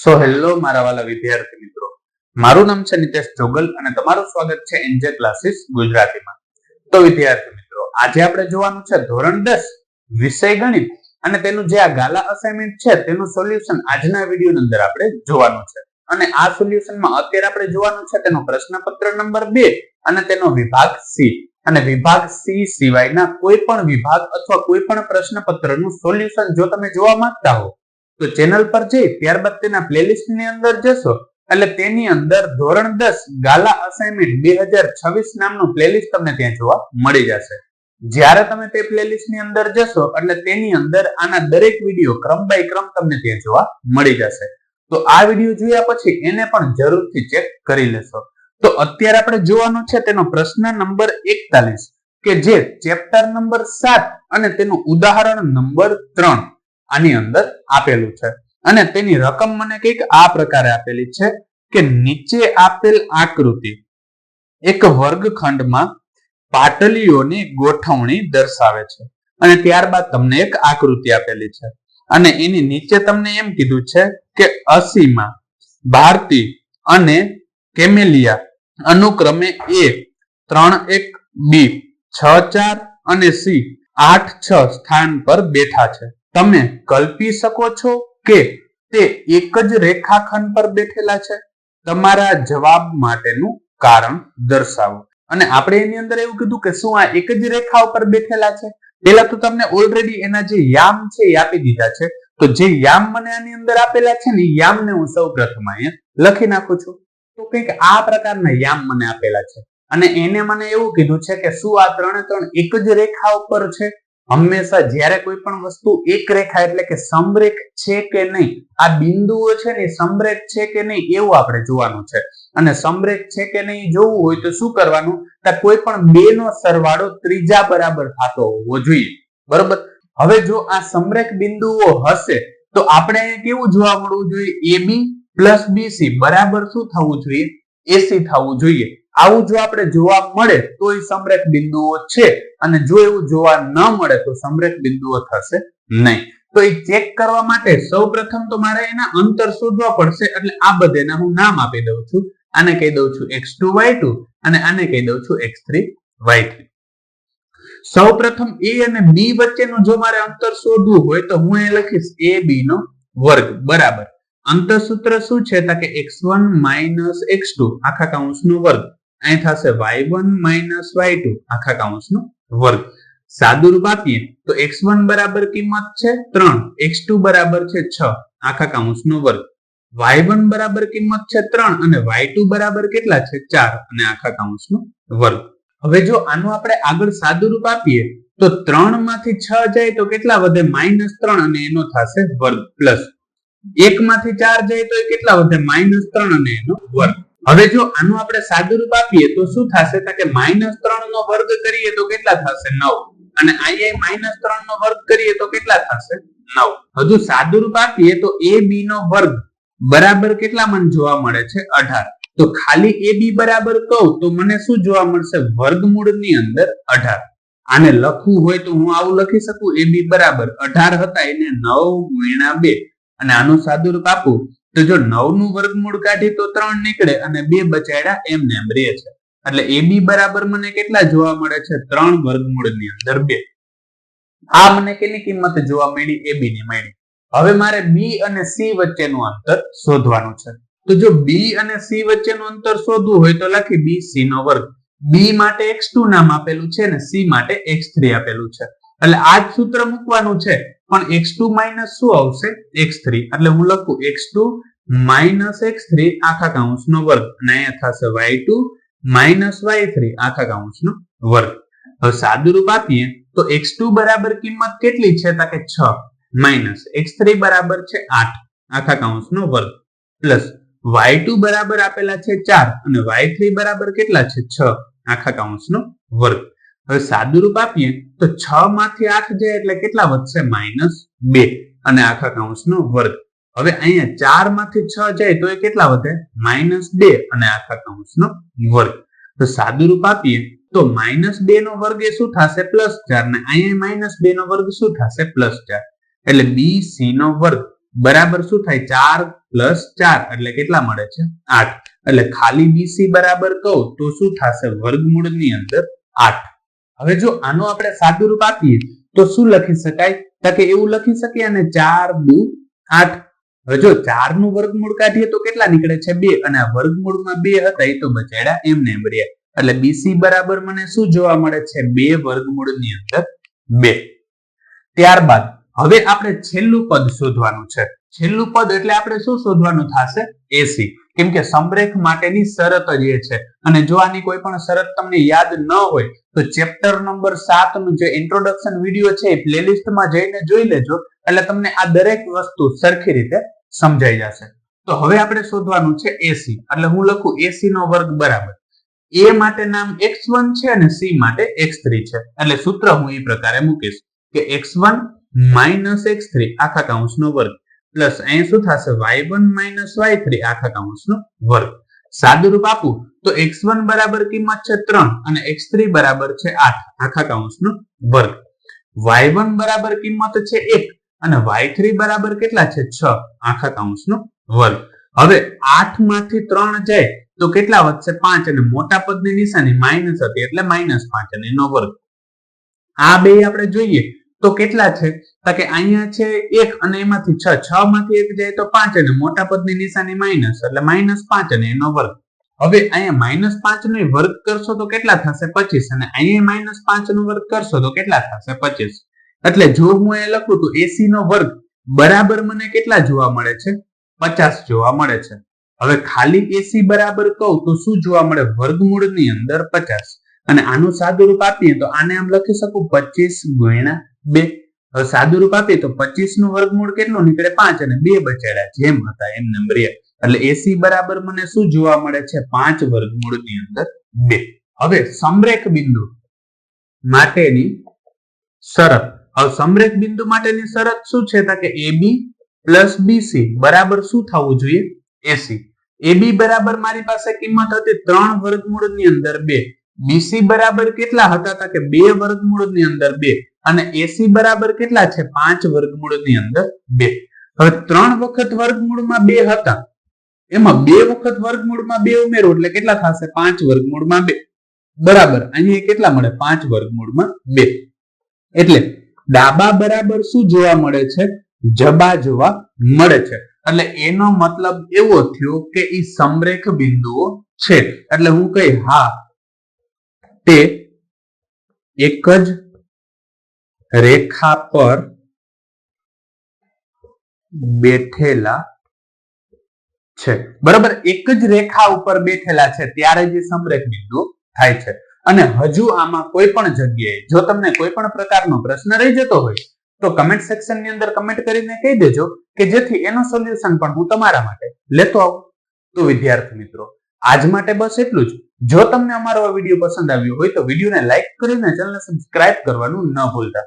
So hello મારા વાલા વિદ્યાર્થી મિત્રો. મારું નામ છે નિતેશ જોગલ અને તમારું સ્વાગત છે એનજે ક્લાસીસ ગુજરાતીમાં. તો વિદ્યાર્થી મિત્રો, આજે આપણે જોવાનું છે ધોરણ દસ, વિષય ગણિત. અને તેનું જે આ ગાલા અસાઇનમેન્ટ છે, તેનું સોલ્યુશન આજના વીડિયો અંદર આપણે જોવાનું છે. અને આ સોલ્યુશનમાં અત્યારે આપણે જોવાનું છે તેનો પ્રશ્નપત્ર નંબર બે અને તેનો વિભાગ સી અને વિભાગ સી સિવાયના કોઈ પણ વિભાગ અથવા કોઈ પણ પ્રશ્નપત્રનું સોલ્યુશન જો તમે જોવા માંગતા હો તો ચેનલ પર જઈ ત્યારબાદ તેના પ્લેલિસ્ટની અંદર જશો. એટલે તેની અંદર ધોરણ દસ ગાલા અસાઇનમેન્ટ બે હજાર છવ્વીસ નામનું પ્લેલિસ્ટ તમને ત્યાં જોવા મળી જશે. જ્યારે તમે તે પ્લેલિસ્ટની અંદર જશો, એટલે તેની અંદર આના દરેક વીડિયો ક્રમ બાય ક્રમ તમને ત્યાં જોવા મળી જશે. તો આ વીડિયો જોયા પછી એને પણ જરૂરથી ચેક કરી લેશો. તો અત્યારે આપણે જોવાનું છે તેનો પ્રશ્ન નંબર એકતાલીસ, કે જે ચેપ્ટર નંબર સાત અને તેનું ઉદાહરણ નંબર ત્રણ આની અંદર આપેલું છે. અને તેની રકમ મને કંઈક આ પ્રકારે આપેલી છે કે નીચે આપેલ આકૃતિ એક વર્ગખંડમાં પાટલીઓની ગોઠવણી દર્શાવે છે. અને ત્યારબાદ તમને એક આકૃતિ આપેલી છે. અને એની નીચે તમને એમ કીધું છે કે અસીમા, ભારતી અને કેમેલિયા અનુક્રમે એ ત્રણ એક બી, છ ચાર અને સી આઠ છ સ્થાન પર બેઠા છે. તમે કલ્પી શકો છો કે તે એક જ રેખાખંડ પર બેઠેલા છે? તમારા જવાબ માટેનું કારણ દર્શાવો. અને આપણે એની અંદર એવું કીધું કે શું આ એક જ રેખા ઉપર બેઠેલા છે? પેલા તો તમને ઓલરેડી એના જે યામ છે એ આપી દીધા છે. તો જે યામ મને આની અંદર આપેલા છે ને યામને હું સૌ પ્રથમ અહીંયા લખી નાખું છું. તો કંઈક આ પ્રકારના યામ મને આપેલા છે. અને એને મને એવું કીધું છે કે શું આ ત્રણે ત્રણ એક જ રેખા ઉપર છે? હંમેશા જ્યારે કોઈ પણ વસ્તુ એક રેખા એટલે કે સમરેખ છે કે નહીં, આ બિંદુઓ છે ને સમરેખ છે કે નહીં એવું આપણે જોવાનું છે. અને સમરેખ છે કે નહીં જોવું હોય તો શું કરવાનું? કોઈ પણ બે નો સરવાળો ત્રીજા બરાબર થતો હોવો જોઈએ. બરોબર? હવે જો આ સમરેખ બિંદુઓ હશે, તો આપણે કેવું જોવા મળવું જોઈએ? એ બી પ્લસ બીસી બરાબર શું થવું જોઈએ? એસી થવું જોઈએ. આવું જો આપણે જોવા મળે તો એ સમરેખ બિંદુઓ છે. અને જો એવું જોવા ન મળે, તો સમરેખ બિંદુઓ થશે નહીં. તો એ ચેક કરવા માટે સૌ પ્રથમ તો મારે એના અંતર શોધવા પડશે, એટલે આ બધેના હું નામ આપી દઉં છું. આને કહી દઉં છું એક્સ ટુ વાય ટુ, અને આને કહી દઉં છું એક્સ થ્રી વાય થ્રી. સૌ પ્રથમ એ અને બી વચ્ચેનું જો મારે અંતર શોધવું હોય, તો હું એ લખીશ એ બી નો વર્ગ. બરાબર. અંતર સૂત્ર શું છે? કે x one minus x two, આખા કાઉન્સ નો વર્ગ. અહીં થશે y one minus y two આખા કાઉન્સ વર્ગ. સાદું રૂપ આપીએ તો એક્સ વન બરાબર કિંમત છે ત્રણ. એક્સ ટુ બરાબર છે છ. આખા કાઉન્સ નો વર્ગ. વાય વન બરાબર કિંમત છે ત્રણ અને વાય ટુ બરાબર કેટલા છે ચાર અને આખા કાઉન્સ વર્ગ. હવે જો આનું આપણે આગળ સાદુરૂપ આપીએ તો ત્રણમાંથી છ જાય તો કેટલા વધે? માઇનસ ત્રણ અને એનો થશે વર્ગ પ્લસ એક માંથી ચાર જાય તો એ કેટલા વધે? માઇનસ ત્રણ અને એનો વર્ગ. હવે જો આનું આપણે સાદુરૂપ આપીએ, તો શું થશે? કે માઇનસ ત્રણ નો વર્ગ કરીએ તો કેટલા થશે? નવ. અને અહીંયા માઇનસ ત્રણ નો વર્ગ કરીએ તો કેટલા થશે? નવ. હજુ સાદુરૂપ આપીએ તો એ બી નો વર્ગ બરાબર કેટલા મન જોવા મળે છે? અઢાર. તો ખાલી એ બી બરાબર કહું તો મને શું જોવા મળશે? વર્ગમૂળની અંદર અઢાર. આને લખવું હોય તો હું આવું લખી શકું? એ બી બરાબર. અઢાર હતા એને નવ ગુણ્યા બે. અને આનું સાદુરૂપ આપું તો જો નવનું વર્ગમૂળ કાઢી તો ત્રણ નીકળે અને બે બચાડ્યા એમને એમ રહે છે. એટલે એ બી બરાબર મને કેટલા જોવા મળે છે? ત્રણ વર્ગમૂળની અંદર બે. આ મને કેની કિંમત જોવા મળી? એ બી ની મળી. હવે મારે બી અને સી વચ્ચેનું અંતર શોધવાનું છે. તો જો બી અને સી વચ્ચેનું અંતર શોધવું હોય તો લખી બી સી નો વર્ગ. બી માટે એક્સ ટુ નામ આપેલું છે અને સી માટે એક્સ થ્રી આપેલું છે. એટલે આ જ સૂત્ર મૂકવાનું છે. પણ એક્સ ટુ માઇનસ શું આવશે? એક્સ થ્રી એટલે હું લખું x two minus x three આખા કાઉન્સનો વર્ગ. અને અહીંયા થશે y two minus y three આખા કાઉન્સનો વર્ગ. હવે સાદુરૂપ આપીએ તો એક્સ બરાબર કિંમત કેટલી છે? કે છ. માઇનસ એક્સ થ્રી બરાબર છે આઠ. આખા કાઉન્સનો વર્ગ. પ્લસ વાય ટુ બરાબર આપેલા છે ચાર. અને વાય થ્રી બરાબર કેટલા છે? છ. આખા કાઉન્સનો વર્ગ. હવે સાદુરૂપ આપીએ તો છ માંથી આઠ જાય એટલે કેટલા વધશે? માઇનસ બે. અને આખા કાઉન્સ વર્ગ. હવે અહીંયા ચારમાંથી છ જાય તો એ કેટલા વધે? માઇનસ બે અને આખા કાઉન્સ વર્ગ. તો સાદુરૂપ આપીએ તો માઇનસ બે નો વર્ગ એ શું થશે? પ્લસ ચાર. ને અહીંયા માઇનસ બે નો વર્ગ શું થશે? પ્લસ ચાર. એટલે બી સી નો વર્ગ. બરાબર શું થાય? ચાર પ્લસ ચાર. એટલે કેટલા મળે છે? આઠ. એટલે ખાલી બીસી બરાબર કહું તો શું થશે? વર્ગમૂળની અંદર આઠ. હવે જો આનો આપણે સાદું રૂપ આપીએ, તો શું લખી શકાય? તો કે એવું લખી શકીએ અને ચાર દુ આઠ. હવે જો ચારનું વર્ગમૂળ કાઢીએ તો કેટલા નીકળે છે? બે. અને આ વર્ગમૂળમાં બે હતા, એ તો બચાડ્યા એમને એમ રહ્યા. એટલે બીસી બરાબર મને શું જોવા મળે છે? બે વર્ગમૂળની અંદર બે. ત્યારબાદ, હવે આપણે છેલ્લું પદ શોધવાનું છે. છેલ્લું પદ એટલે આપણે શું શોધવાનું થશે? એસી કેમ કે સમરેખ માટેની શરત જ છે. અને જો આની કોઈ પણ શરત તમને યાદ ન હોય, તો ચેપ્ટર નંબર સાતનું જે ઇન્ટ્રોડક્શન વીડિયો છે, એ પ્લેલિસ્ટમાં જઈને જોઈ લેજો. એટલે તમને આ દરેક વસ્તુ સરખી રીતે સમજાઈ જશે. તો હવે આપણે શોધવાનું છે એસી એટલે હું લખું એસી નો વર્ગ બરાબર. એ માટે નામ એક્સ વન છે અને સી માટે એક્સ થ્રી છે. એટલે સૂત્ર હું એ પ્રકારે મૂકીશ કે x one minus x three આખા કાઉન્સનો વર્ગ. પ્લસ અહીં શું થશે? Y one minus y three આખા કાઉન્સનો વર્ગ. સાદુરૂપ આપું તો એક્સ વન બરાબર કિંમત છે ત્રણ અને એક્સ થ્રી બરાબર છે આઠ આખા કાઉન્સનો વર્ગ. વાય વન બરાબર કિંમત છે એક અને વાય થ્રી બરાબર કેટલા છે? છ આખા કાઉન્સનો વર્ગ. હવે આઠમાંથી ત્રણ જાય તો કેટલા વધશે? પાંચ અને મોટા પદની નિશાની માઇનસ હતી એટલે માઇનસ પાંચ અને એનો વર્ગ. આ બે આપણે જોઈએ. તો કેટલા છે? તો કે અહીંયા છે એક અને એમાંથી છ. છ માંથી એક જાય તો પાંચ અને મોટા પદની નિશાની માઇનસ, એટલે માઇનસ પાંચ અને એનો વર્ગ. હવે અહીંયા માઇનસ પાંચ નો વર્ગ કરશો તો કેટલા થશે? પચીસ. અને અહીંયા માઇનસ પાંચ નો વર્ગ કરશો તો કેટલા થશે? પચીસ. એટલે જો હું એ લખું તો એસી નો વર્ગ બરાબર મને કેટલા જોવા મળે છે? પચાસ જોવા મળે છે. હવે ખાલી એસી બરાબર કહું તો શું જોવા મળે? વર્ગમૂળની અંદર પચાસ. અને આનું સાદું રૂપ આપીએ તો આને આમ લખી શકું? પચીસ ગુણ્યા બે. સાદું રૂપ આપીએ તો પચીસનું વર્ગમૂળ કેટલું? નીકળે પાંચ અને બે બચાડ્યા જેમ હતા એમ નંબર એટલે એસી બરાબર મને શું જોવા મળે છે? પાંચ વર્ગમૂળની અંદર બે. હવે સમરેખ બિંદુ માટેની શરત. હવે સમરેખ બિંદુ માટેની શરત શું છે? કે એબી પ્લસ બીસી બરાબર શું થવું જોઈએ? એસી એબી બરાબર મારી પાસે કિંમત હતી ત્રણ વર્ગમૂળની અંદર બે. બીસી બરાબર કેટલા હતા? કે બે વર્ગમૂળની અંદર બે. અને એસી બરાબર કેટલા છે? પાંચ વર્ગમૂળની અંદર બે. હવે ત્રણ વખત વર્ગમૂળમાં બે હતા. એમાં બે વખત વર્ગમૂળમાં બે ઉમેરો એટલે કેટલા થશે? પાંચ વર્ગમૂળમાં બે. બરાબર. અહીંયા કેટલા મળે? પાંચ વર્ગમૂળમાં બે. એટલે ડાબા બરાબર શું જોવા મળે છે? જબા જોવા મળે છે. એટલે એનો મતલબ એવો થયો કે એ સમરેખ બિંદુઓ છે. એટલે હું કહી હા, તે એક જ રેખા પર બેઠેલા છે. બરાબર? એક જ રેખા ઉપર બેઠેલા છે. ત્યારે જે સમરેખ બિંદુ થાય છે. અને હજુ આમાં કોઈ પણ જગ્યાએ, જો તમને કોઈ પણ પ્રકારનો પ્રશ્ન રહી જતો હોય, તો કમેન્ટ સેક્શનની અંદર કમેન્ટ કરીને કહી દેજો કે જેથી એનો સોલ્યુશન પણ હું તમારા માટે લેતો આવું. તો વિદ્યાર્થી મિત્રો, આજ માટે બસ એટલું જ. જો તમને અમારો આ વીડિયો પસંદ આવ્યો હોય તો વિડીયોને લાઈક કરીને ચેનલને સબસ્ક્રાઇબ કરવાનું ન ભૂલતા.